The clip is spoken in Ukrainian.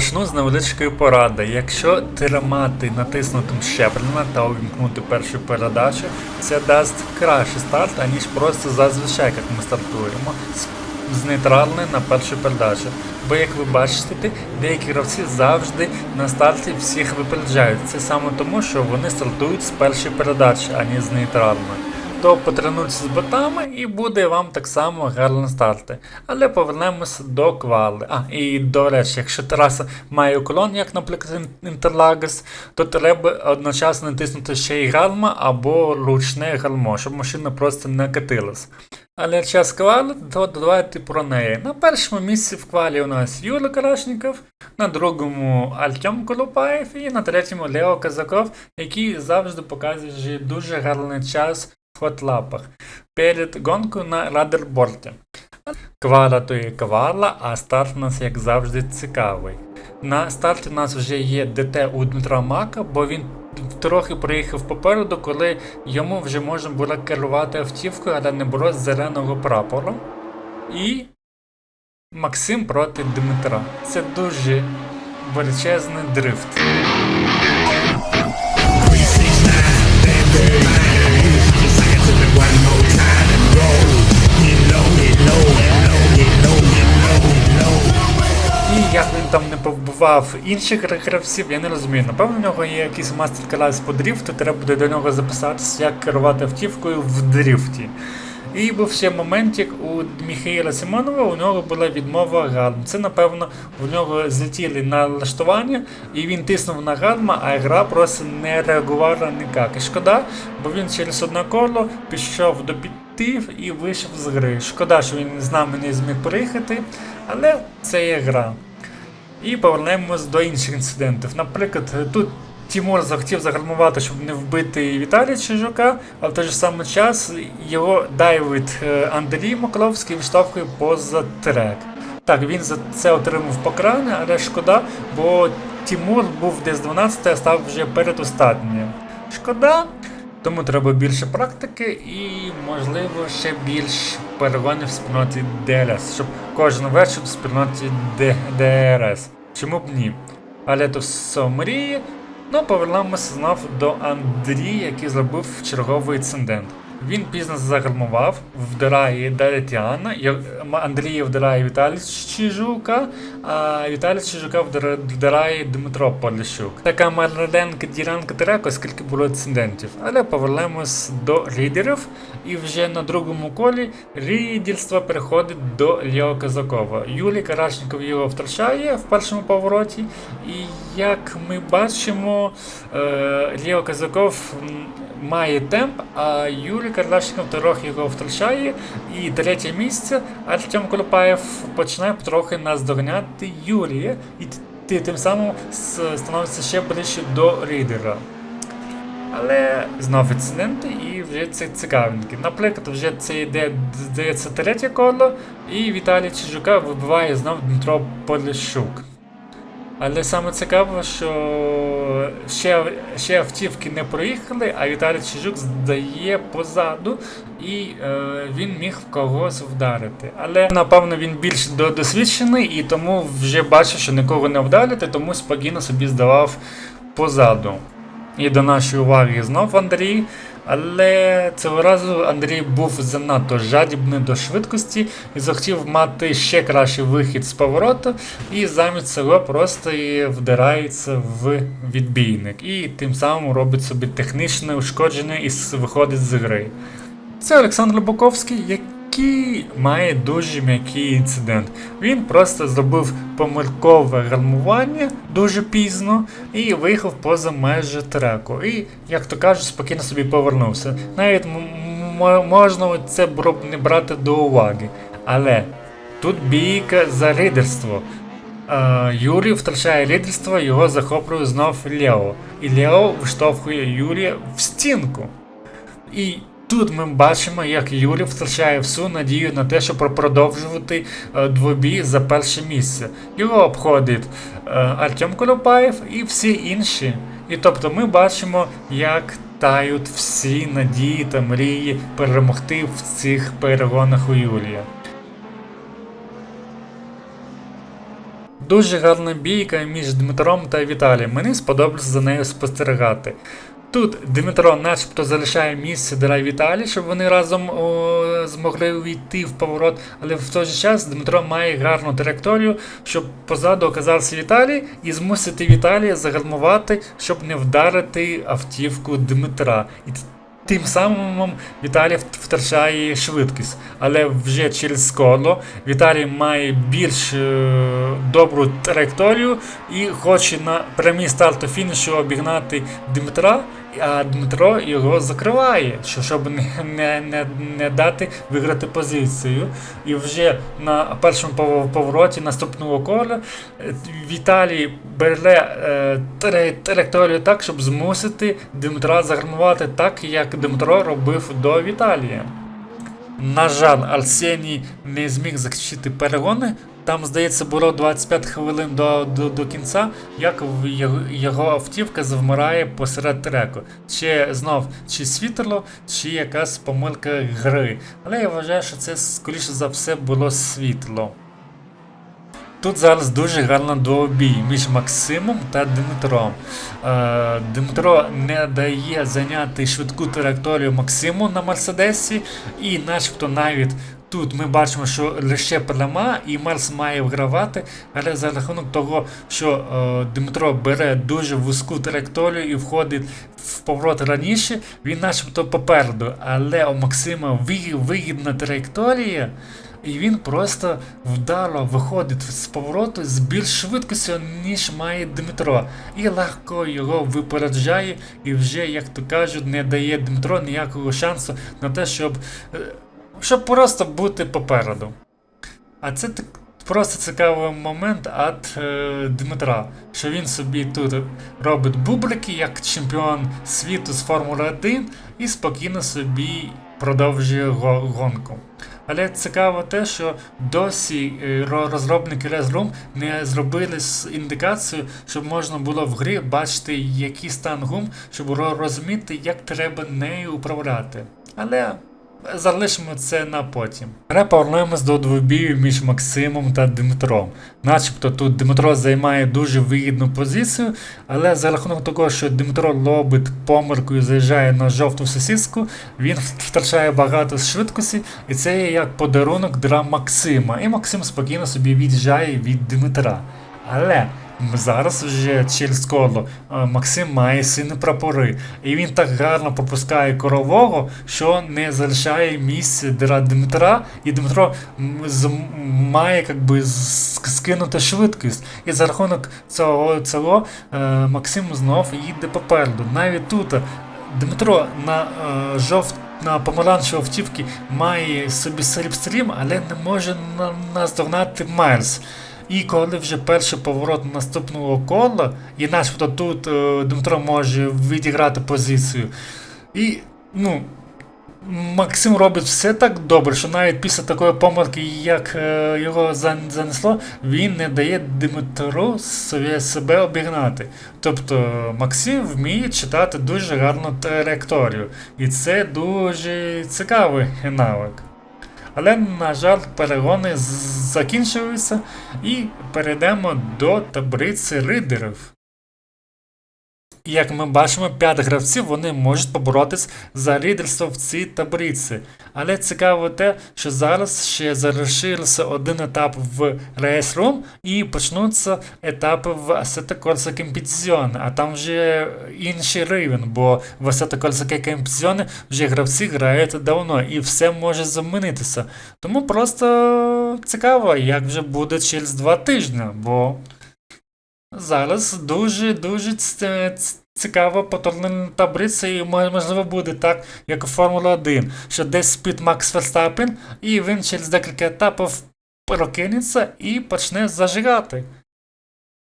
Почну з невеличкої поради. Якщо тримати натиснутим щеплення та увімкнути першу передачу, це дасть кращий старт, аніж просто зазвичай, як ми стартуємо з, нейтральної на першу передачу. Бо як ви бачите, деякі гравці завжди на старті всіх випереджають. Це саме тому, що вони стартують з першої передачі, ані з нейтральної. То потренуйтеся з ботами і буде вам так само гарно старти. Але повернемося до квали. А, і до речі, якщо траса має уклон, як, наприклад, Інтерлагес, то треба одночасно натиснути ще й гальма або ручне гальмо, щоб машина просто не катилась. Але час квали, то давайте про неї. На першому місці в квалі у нас Юра Карашніков, на другому Артем Колупаєв і на третьому Лео Казаков, який завжди показує дуже гарний час в перед гонкою на радерборді. Квала то є квала, а старт у нас, як завжди, цікавий. На старті у нас вже є ДТ у Дмитра Мака, бо він трохи проїхав попереду, коли йому вже можна було керувати автівкою, але не було зеленого прапору. І Максим проти Дмитра. Це дуже величезний дрифт. І як він там не побував інших гравців, я не розумію. Напевно, в нього є якийсь мастер-клас по дріфту, треба буде до нього записатися, як керувати автівкою в дрифті. І був ще моментик у Міхаїла Симонова, у нього була відмова гальм. Це, напевно, у нього злетіли налаштування, і він тиснув на гальма, а гра просто не реагувала ніяк. І шкода, бо він через одне коло пішов до підтив і вийшов з гри. Шкода, що він з нами не зміг приїхати, але це є гра. І повернемось до інших інцидентів. Наприклад, тут Тімур захотів загальмувати, щоб не вбити Віталія Чижука, а в той же самий час його дайвить е, Андрій Макловський відштовхує поза трек. Так, він за це отримав покарання, але шкода, бо Тімур був десь 12, а став вже передостатнім. Шкода, тому треба більше практики і, можливо, ще більш перегонів в спільноті ДРС, щоб кожен вечір в спільноті ДРС. Чому б ні? Але то все мрії. Ну, повернемося знов до Андрія, який зробив черговий інцидент. Він пізно загальмував, вдирає Даретяна, Андрія вдирає Віталій Чижука, а Віталій Чижука вдирає Дмитро Поліщук. Така маленька ділянка треку, скільки було інцидентів. Але повернемось до лідерів, і вже на другому колі лідерство переходить до Лео Казакова. Юлій Карашніков його втрачає в першому повороті, і як ми бачимо, е, Лео Казаков має темп, а Юрій Карлашников трохи його втрачає. І третє місце Артем Колупаєв починає потрохи наздоганяти Юрія, і тим самим становиться ще ближче до лідера. Але знов інциденти і вже це цікавинки. Наприклад, вже це йде, здається, третє коло, і Віталій Чижука вибиває знов Дмитро Поліщук. Але саме цікаво, що ще, ще автівки не проїхали, а Віталій Чижук здає позаду, і е, він міг в когось вдарити. Але напевно він більш досвідчений і тому вже бачив, що нікого не вдарити, тому спокійно собі здавав позаду. І до нашої уваги знов Андрій. Але цього разу Андрій був занадто жадібний до швидкості і захотів мати ще кращий вихід з повороту, і замість цього просто і вдирається в відбійник. І тим самим робить собі технічне ушкодження і виходить з гри. Це Олександр Лобоковський, який має дуже м'який інцидент. Він просто зробив помилкове гальмування дуже пізно і виїхав поза межі треку. І, як то кажуть, спокійно собі повернувся. Навіть можна це не брати до уваги. Але тут бійка за лідерство. Юрій втрачає лідерство, його захоплює знов Лео. І Лео виштовхує Юрія в стінку. І тут ми бачимо, як Юрій втрачає всю надію на те, щоб продовжувати е, двобій за перше місце. Його обходить е, Артем Колопаєв і всі інші. І тобто ми бачимо, як тають всі надії та мрії перемогти в цих перегонах у Юрія. Дуже гарна бійка між Дмитром та Віталієм. Мені сподобалося за нею спостерігати. Тут Дмитро начебто залишає місце для Віталія, щоб вони разом о, змогли увійти в поворот, але в той же час Дмитро має гарну траєкторію, щоб позаду оказався Віталій і змусити Віталія загальмувати, щоб не вдарити автівку Дмитра. І Тим самим Віталій втрачає швидкість, але вже через коло Віталій має більш е, добру траєкторію і хоче на прямій старту фінішу обігнати Дмитра, а Дмитро його закриває, що- щоб не, не, не, не дати виграти позицію. І вже на першому пов- повороті наступного кола е, Віталій бере е, траєкторію так, щоб змусити Дмитра загальмувати так, як Дмитро робив до Віталія. На жаль, Арсеній не зміг закінчити перегони. Там, здається, було 25 хвилин до, до, до кінця, як його, автівка завмирає посеред треку. Чи знов чи світло, чи якась помилка гри. Але я вважаю, що це скоріше за все було світло. Тут зараз дуже гарна двобій між Максимом та Дмитром. Е, Дмитро не дає зайняти швидку траєкторію Максиму на Мерседесі, і начебто навіть тут ми бачимо, що лише пряма, і Мерс має вигравати, але за рахунок того, що е, Дмитро бере дуже вузьку траєкторію і входить в поворот раніше, він начебто попереду, але у Максима вигідна траєкторія. І він просто вдало виходить з повороту з більш швидкістю, ніж має Дмитро. І легко його випереджає, і вже, як то кажуть, не дає Дмитро ніякого шансу на те, щоб, е, щоб просто бути попереду. А це так просто цікавий момент від е, Дмитра, що він собі тут робить бублики як чемпіон світу з Формули 1 і спокійно собі продовжує гонку. Але цікаво те, що досі е, ро- розробники Resroom не зробили індикацію, щоб можна було в грі бачити, який стан гум, щоб ро- розуміти, як треба нею управляти. Але залишимо це на потім. Тепер повернемось до двобію між Максимом та Дмитром. Начебто тут Дмитро займає дуже вигідну позицію, але за рахунок того, що Дмитро робить помилку і заїжджає на жовту сосиску, він втрачає багато швидкості, і це є як подарунок для Максима. І Максим спокійно собі від'їжджає від Дмитра. Але зараз вже через коло е, Максим має сині прапори, і він так гарно пропускає корового, що не залишає місця для Дмитра, і Дмитро має как би, с- скинути швидкість. І за рахунок цього, цього е, Максим знов їде попереду. Навіть тут Дмитро на е, жовт. На помаранчевій автівці має собі сліпстрім, але не може на- наздогнати Майлз. І коли вже перший поворот наступного кола, і начебто тут е, Дмитро може відіграти позицію. І ну, Максим робить все так добре, що навіть після такої помилки, як е, його занесло, він не дає Дмитру себе обігнати. Тобто Максим вміє читати дуже гарну траєкторію. І це дуже цікавий навик. Але, на жаль, перегони закінчуються і перейдемо до таблиці лідерів. І як ми бачимо, 5 гравців вони можуть поборотись за лідерство в цій таблиці. Але цікаво те, що зараз ще залишився один етап в Race Room і почнуться етапи в Assetto Corsa Competizione, а там вже інший рівень, бо в Assetto Corsa Competizione вже гравці грають давно і все може змінитися. Тому просто цікаво, як вже буде через два тижні, бо Зараз дуже дуже ц- ц- цікава повторна таблиця, і можливо буде так, як у Формула 1, що десь спить Макс Ферстапен, і він через декілька етапів прокинеться і почне зажигати.